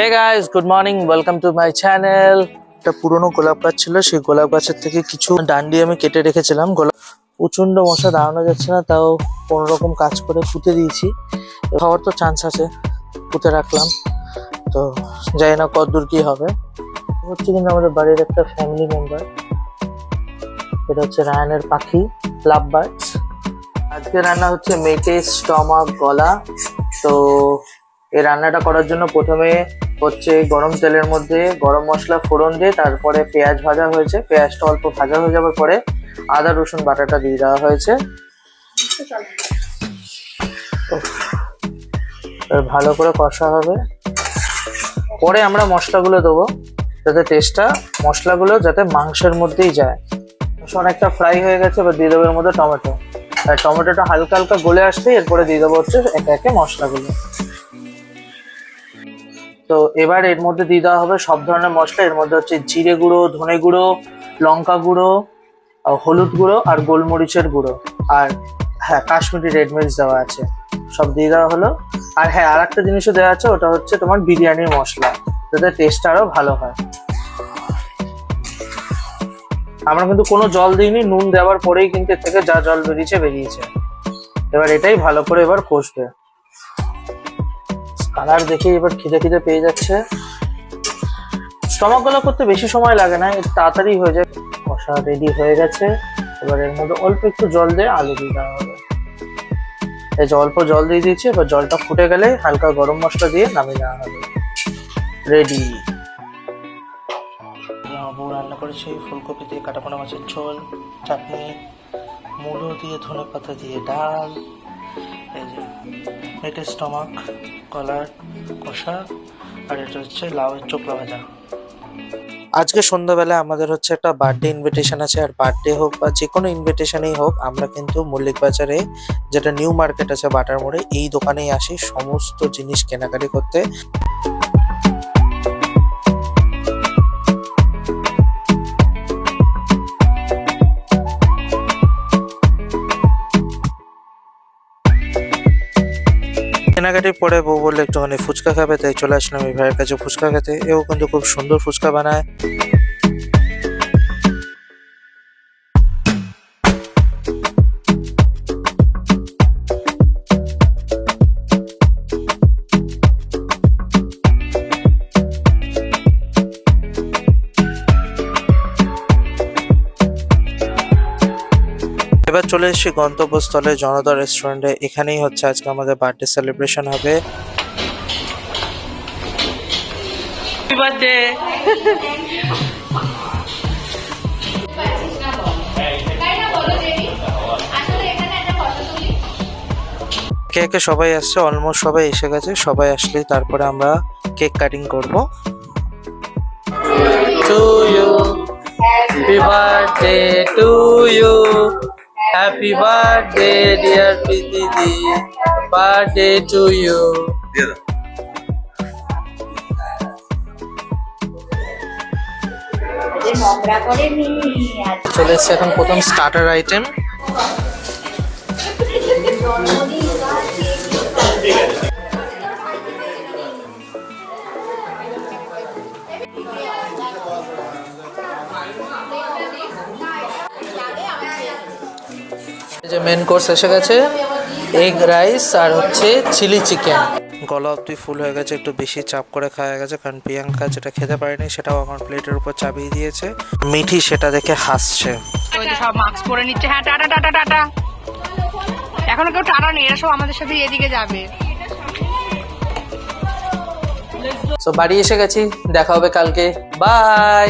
Hey guys good morning welcome to my channel একটা পুরনো গোলাপ গাছ ছিল, সেই গোলাপ গাছের থেকে কিছু ডান্ডি আমি কেটে রেখেছিলাম। গোলাপ প্রচণ্ড মশা দাঁড়ানো যাচ্ছে না, তাও কোনো রকম কাজ করে পুঁতে দিয়েছি। খাওয়ার তো চান্স আছে, পুঁতে রাখলাম। তো জানি না কতদূর কি হবে। হচ্ছে কিন্তু আমাদের বাড়ির একটা ফ্যামিলি মেম্বার এটা হচ্ছে রায়ানের পাখি লাভ বার্ডস আজকে রান্না হচ্ছে মেটে স্টমাক গলা। তো এই রান্নাটা করার জন্য প্রথমে হচ্ছে গরম তেলের মধ্যে গরম মশলা ফোড়ন দিয়ে তারপরে পেঁয়াজ ভাজা হয়েছে। পেঁয়াজটা অল্প ভাজা হয়ে যাওয়ার পরে আদা, রসুন বাটাটা দিয়ে দেওয়া হয়েছে। ভালো করে কষা হবে। পরে আমরা মশলাগুলো দেবো, যাতে টেস্টটা মশলাগুলো যাতে মাংসের মধ্যেই যায়। অনেকটা ফ্রাই হয়ে গেছে, এবার দিয়ে দেবো এর মধ্যে টমেটো। আর টমেটোটা হালকা হালকা গলে আসলেই এরপরে দিয়ে দেবো হচ্ছে একে একে মশলাগুলো। তো এবার এর মধ্যে দিয়ে দেওয়া হবে সব ধরনের মশলা। এর মধ্যে হচ্ছে জিরে গুঁড়ো, ধনে গুঁড়ো, লঙ্কা গুঁড়ো হলুদ গুঁড়ো আর গোলমরিচের গুঁড়ো। আর হ্যাঁ কাশ্মীরি রেড মির্চ দেওয়া আছে। সব দিয়ে দেওয়া হলো। আর হ্যাঁ আর একটা জিনিসও দেওয়া আছে, ওটা হচ্ছে তোমার বিরিয়ানির মশলা। যাতে টেস্ট আরও ভালো হয়। আমরা কিন্তু কোনো জল দিইনি, নুন দেওয়ার পরেই কিন্তু এর থেকে যা জল বেরিয়েছে বেরিয়েছে। এবার এটাই ভালো করে এবার কষবে। কালার দেখে এবার খিদে খিদে পেয়ে যাচ্ছে। স্টমাক গলা করতে বেশি সময় লাগে না, একটু তাড়াতাড়ি হয়ে যায়। কষা রেডি হয়ে গেছে। এবার এর মধ্যে অল্প একটু জল দিয়ে আলু দিয়ে দেওয়া হবে। এই যে অল্প জল দিয়ে দিয়েছি, এবার জলটা ফুটে গেলে হালকা গরম মশলা দিয়ে নামিয়ে নেওয়া হবে। রেডি বউ রান্না করেছি ফুলকপি দিয়ে কাটাপোনা মাছের ঝোল, চাটনি, মূলো দিয়ে ধনে পাতা দিয়ে ডাল, এই যে এটা স্টমাক, কলার কষা, আর এটা হচ্ছে লাউয়ের চোখলা ভাজা। আজকে সন্ধ্যাবেলা আমাদের হচ্ছে একটা বার্থডে ইনভিটেশন আছে, আর বার্থডে হোক বা যে কোনো ইনভিটেশনেই হোক, আমরা কিন্তু মল্লিক বাজারে যেটা নিউ মার্কেট আছে বাটার মোড়ে এই দোকানেই আসি, সমস্ত জিনিস কেনাকাটি করতে। কেনাকাটি পরে বউ বললে, একটুখানি ফুচকা খাবে। তাই চলে আসলাম এই ভাইয়ের কাছে ফুচকা খেতে। এও কিন্তু খুব সুন্দর ফুচকা বানায়। এবার চলে এসেছি গন্তব্যস্থলে জনতা রেস্টুরেন্টে। এখানেই হচ্ছে আজকে আমাদের বার্থডে সেলিব্রেশন হবে। একে একে সবাই আসছে? অলমোস্ট সবাই এসে গেছে। সবাই আসলে তারপরে আমরা কেক কাটিং করব। To you happy birthday to you happy birthday dear Preeti di birthday to you যে নোংরা করে নি আজ চলে এসছে এখন প্রথম স্টার্টার আইটেম যে মেন কোর্স এসে গেছে এগ রাইস আর হচ্ছে চিলি চিকেন গলা অব্দি ফুল হয়ে গেছে একটু বেশি চাপ করে খাওয়া গেছে কারণ প্রিয়াঙ্কা যেটা খেতে পারেনি সেটাও আমার প্লেটের উপর চাপিয়ে দিয়েছে। মিঠি সেটা দেখে হাসছে। সব মাস্ক পরে নিচ্ছে হ্যাঁ টাটা টাটা টাটা। এখনও কেউ টাটা নেই এরা সব আমাদের সাথে এদিকে যাবে। তো বাড়ি এসে গেছি দেখা হবে কালকে। বাই